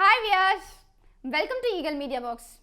Hi viewers, welcome to Eagle Media Box.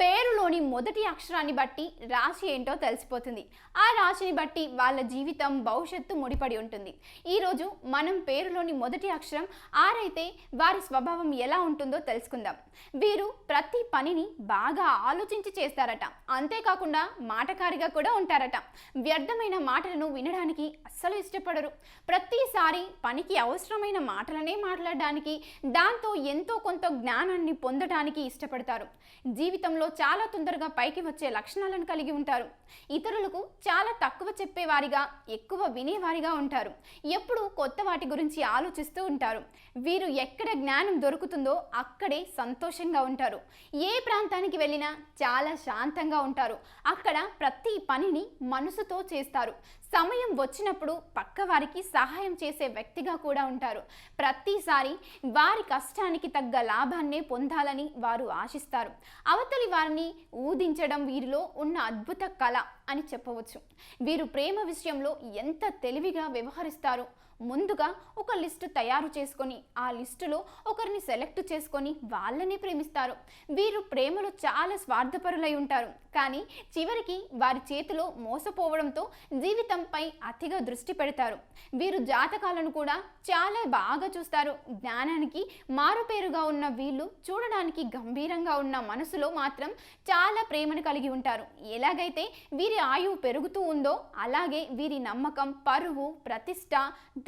పేరులోని మొదటి అక్షరాన్ని బట్టి రాశి ఏంటో తెలిసిపోతుంది. ఆ రాశిని బట్టి వాళ్ళ జీవితం భవిష్యత్తు ముడిపడి ఉంటుంది. ఈరోజు మనం పేరులోని మొదటి అక్షరం ఆరైతే వారి స్వభావం ఎలా ఉంటుందో తెలుసుకుందాం. వీరు ప్రతి పనిని బాగా ఆలోచించి చేస్తారట. అంతేకాకుండా మాటకారిగా కూడా ఉంటారట. వ్యర్థమైన మాటలను వినడానికి అస్సలు ఇష్టపడరు. ప్రతిసారి పనికి అవసరమైన మాటలనే మాట్లాడడానికి దాంతో ఎంతో కొంత జ్ఞానాన్ని పొందడానికి ఇష్టపడతారు. జీవితంలో చాలా తొందరగా పైకి వచ్చే లక్షణాలను కలిగి ఉంటారు. ఇతరులకు చాలా తక్కువ చెప్పేవారిగా ఎక్కువ వినేవారిగా ఉంటారు. ఎప్పుడు కొత్త వాటి గురించి ఆలోచిస్తూ ఉంటారు. వీరు ఎక్కడ జ్ఞానం దొరుకుతుందో అక్కడే సంతోషంగా ఉంటారు. ఏ ప్రాంతానికి వెళ్ళినా చాలా శాంతంగా ఉంటారు. అక్కడ ప్రతి పనిని మనసుతో చేస్తారు. సమయం వచ్చినప్పుడు పక్కవారికి సహాయం చేసే వ్యక్తిగా కూడా ఉంటారు. ప్రతిసారి వారి కష్టానికి తగ్గ లాభాన్నే పొందాలని వారు ఆశిస్తారు. అవతలి వారిని ఊదించడం వీరిలో ఉన్న అద్భుత కళ అని చెప్పవచ్చు. వీరు ప్రేమ విషయంలో ఎంత తెలివిగా వ్యవహరిస్తారు? ముందుగా ఒక లిస్టు తయారు చేసుకొని ఆ లిస్టులో ఒకరిని సెలెక్ట్ చేసుకొని వాళ్ళని ప్రేమిస్తారు. వీరు ప్రేమలో చాలా స్వార్థపరులై ఉంటారు. కానీ చివరికి వారి చేతిలో మోసపోవడంతో జీవితంపై అతిగా దృష్టి పెడతారు. వీరు జాతకాలను కూడా చాలా బాగా చూస్తారు. జ్ఞానానికి మారుపేరుగా ఉన్న వీళ్ళు చూడడానికి గంభీరంగా ఉన్న మనసులో మాత్రం చాలా ప్రేమను కలిగి ఉంటారు. ఎలాగైతే వీరి ఆయువు పెరుగుతూ ఉందో అలాగే వీరి నమ్మకం పరువు ప్రతిష్ట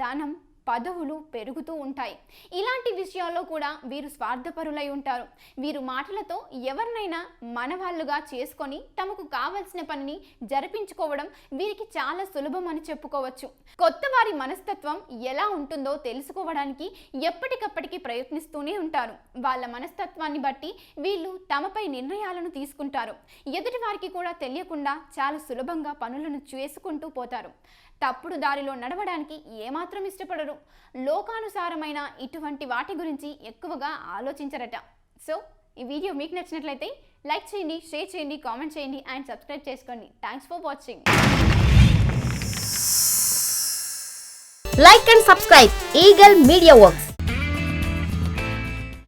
ధనం పదవులు పెరుగుతూ ఉంటాయి. ఇలాంటి విషయాల్లో కూడా వీరు స్వార్థపరులై ఉంటారు. వీరు మాటలతో ఎవరినైనా మనవాళ్ళుగా చేసుకొని తమకు కావలసిన పనిని జరిపించుకోవడం వీరికి చాలా సులభం అని చెప్పుకోవచ్చు. కొత్త వారి మనస్తత్వం ఎలా ఉంటుందో తెలుసుకోవడానికి ఎప్పటికప్పటికి ప్రయత్నిస్తూనే ఉంటారు. వాళ్ళ మనస్తత్వాన్ని బట్టి వీళ్ళు తమపై నిర్ణయాలను తీసుకుంటారు. ఎదుటి వారికి కూడా తెలియకుండా చాలా సులభంగా పనులను చేసుకుంటూ పోతారు. తప్పుడు దారిలో నడవడానికి ఏమాత్రం ఇష్టపడరు. లోకానుసారమైన ఇటువంటి వాటి గురించి ఎక్కువగా ఆలోచించరట. సో ఈ వీడియో మీకు నచ్చినట్లయితే లైక్ చేయండి షేర్ చేయండి కామెంట్ చేయండి అండ్ సబ్స్క్రైబ్ చేసుకోండి. Thanks for watching like and subscribe. Eagle Media Works.